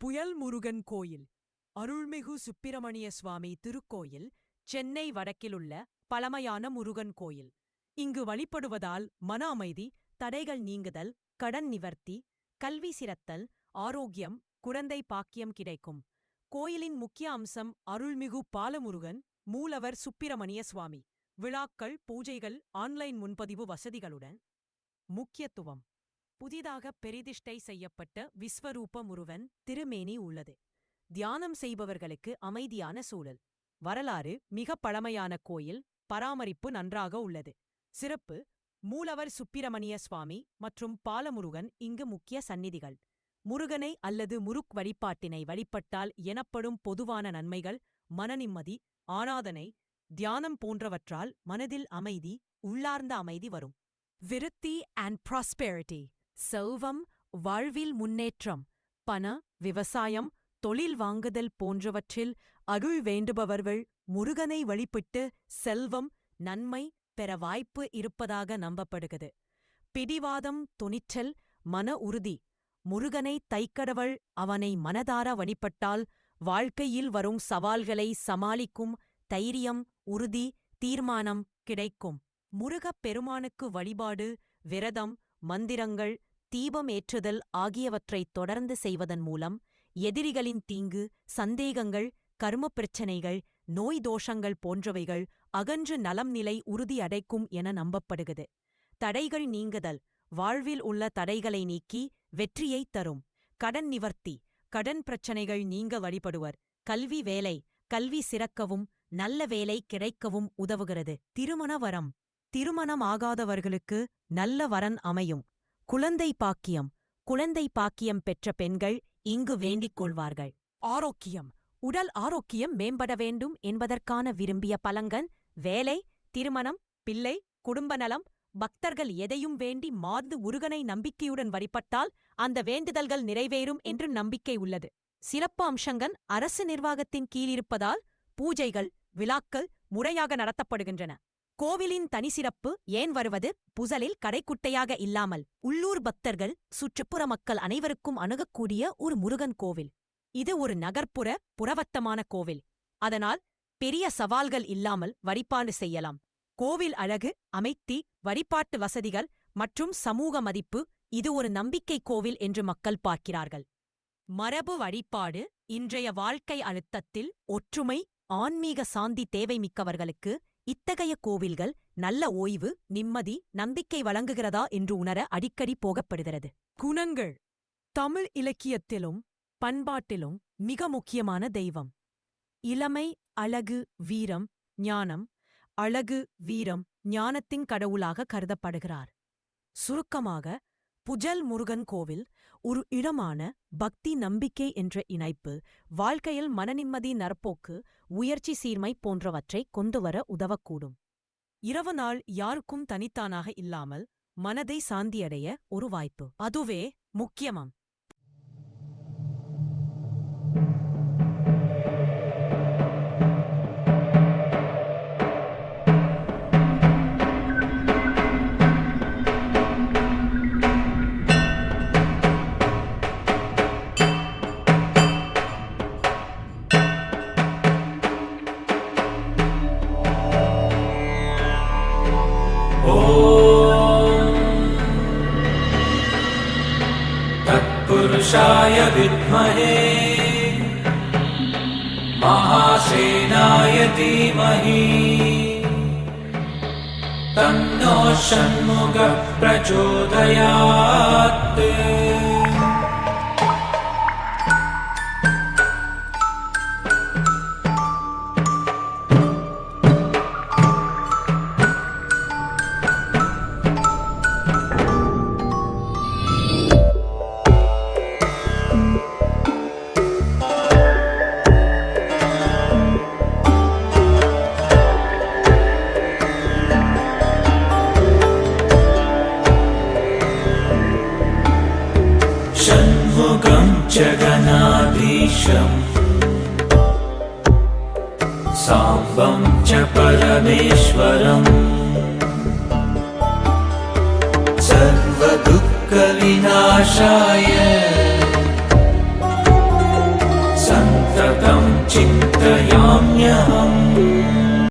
புயல் முருகன் கோயில் அருள்மிகு சுப்பிரமணிய சுவாமி திருக்கோயில் சென்னை வடக்கிலுள்ள பழமையான முருகன் கோயில். இங்கு வழிபடுவதால் மன அமைதி தடைகள் நீங்குதல் கடன் நிவர்த்தி கல்வி சிறத்தல் ஆரோக்கியம் குழந்தை பாக்கியம் கிடைக்கும். கோயிலின் முக்கிய அம்சம் அருள்மிகு பாலமுருகன் மூலவர் சுப்பிரமணிய சுவாமி. விழாக்கள் பூஜைகள் ஆன்லைன் முன்பதிவு வசதிகளுடன். முக்கியத்துவம் புதிதாக பெரிதிஷ்டை செய்யப்பட்ட விஸ்வரூப முருவன் திருமேனி உள்ளது. தியானம் செய்பவர்களுக்கு அமைதியான சூழல். வரலாறு மிக பழமையான கோயில் பராமரிப்பு நன்றாக உள்ளது. சிறப்பு மூலவர் சுப்பிரமணிய சுவாமி மற்றும் பாலமுருகன் இங்கு முக்கிய சந்நிதிகள். முருகனை அல்லது முருக் வழிபாட்டினை வழிபட்டால் எனப்படும் பொதுவான நன்மைகள் மனநிம்மதி ஆனாதனை தியானம் போன்றவற்றால் மனதில் அமைதி உள்ளார்ந்த அமைதி வரும். விருத்தி அண்ட் ப்ராஸ்பெரிட்டி. செல்வம் வாழ்வில் முன்னேற்றம் பண விவசாயம் தொழில் வாங்குதல் போன்றவற்றில் அருள் வேண்டுபவர்கள் முருகனை வழிபட்டு செல்வம் நன்மை பெற வாய்ப்பு இருப்பதாக நம்பப்படுகிறது. பிடிவாதம் துணிச்சல் மன உறுதி முருகனை தைக்கடவள் அவனை மனதார வழிபட்டால் வாழ்க்கையில் வரும் சவால்களை சமாளிக்கும் தைரியம் உறுதி தீர்மானம் கிடைக்கும். முருகப் பெருமானுக்கு வழிபாடு விரதம் மந்திரங்கள் தீபம் ஏற்றுதல் ஆகியவற்றைத் தொடர்ந்து செய்வதன் மூலம் எதிரிகளின் தீங்கு சந்தேகங்கள் கர்மப் பிரச்சனைகள் நோய் தோஷங்கள் போன்றவைகள் அகன்று நலம் நிலை உறுதியடைக்கும் என நம்பப்படுகிறது. தடைகள் நீங்குதல் வாழ்வில் உள்ள தடைகளை நீக்கி வெற்றியைத் தரும். கடன் நிவர்த்தி கடன் பிரச்சனைகள் நீங்க வழிபடுவர். கல்வி வேலை கல்வி சிறக்கவும் நல்ல வேலை கிடைக்கவும் உதவுகிறது. திருமண வரம் திருமணமாகாதவர்களுக்கு நல்ல வரன் அமையும். குழந்தை பாக்கியம். குழந்தை பாக்கியம் பெற்ற பெண்கள் இங்கு வேண்டிக் கொள்வார்கள். ஆரோக்கியம். உடல் ஆரோக்கியம் மேம்பட வேண்டும் என்பதற்கான விரும்பிய பலங்கன் வேலை திருமணம் பிள்ளை குடும்ப நலம் பக்தர்கள் எதையும் வேண்டி மார்ந்து முருகனை நம்பிக்கையுடன் வழிபட்டால் அந்த வேண்டுதல்கள் நிறைவேறும் என்று நம்பிக்கை உள்ளது. சிறப்பு அம்சங்கள் அரசு நிர்வாகத்தின் கீழிருப்பதால் பூஜைகள் விழாக்கள் முறையாக நடத்தப்படுகின்றன. கோவிலின் தனிசிறப்பு ஏன் வருவது? புசலில் கடைக்குட்டையாக இல்லாமல் உள்ளூர் பக்தர்கள் சுற்றுப்புற மக்கள் அனைவருக்கும் அணுகக்கூடிய ஒரு முருகன் கோவில். இது ஒரு நகர்ப்புற புறவட்டமான கோவில். அதனால் பெரிய சவால்கள் இல்லாமல் வழிபாடு செய்யலாம். கோவில் அழகு அமைத்தி வழிபாட்டு வசதிகள் மற்றும் சமூக மதிப்பு இது ஒரு நம்பிக்கை கோவில் என்று மக்கள் பார்க்கிறார்கள். மரபு வழிபாடு இன்றைய வாழ்க்கை அழுத்தத்தில் ஒற்றுமை ஆன்மீக சாந்தி தேவை மிக்கவர்களுக்கு இத்தகைய கோவில்கள் நல்ல ஓய்வு நிம்மதி நம்பிக்கை வழங்குகிறதா என்று உணர அடிக்கடி போகப்படுகிறது. குணங்கள். தமிழ் இலக்கியத்திலும் பண்பாட்டிலும் மிக முக்கியமான தெய்வம். இளமை அழகு வீரம் ஞானம். அழகு வீரம் ஞானத்தின் கடவுளாக கருதப்படுகிறார். சுருக்கமாக புஜல் முருகன் கோவில் ஒரு இடமான பக்தி நம்பிக்கை என்ற இணைப்பு வாழ்க்கையில் மனநிம்மதி நற்போக்கு உயர்ச்சி சீர்மை போன்றவற்றை கொண்டுவர உதவக்கூடும். இரவு நாள் யாருக்கும் தனித்தானாக இல்லாமல் மனதை சாந்தியடைய ஒரு வாய்ப்பு. அதுவே முக்கியமாம். तत्पुरुषाय विद्महे। महासेनाय धीमहि। तन्नो षण्मुखः प्रचोदयात् विश्वम् साम्बं च परमेश्वरम्। सर्वदुःखविनाशाय। सन्ततं चिन्तयाम्यहम्।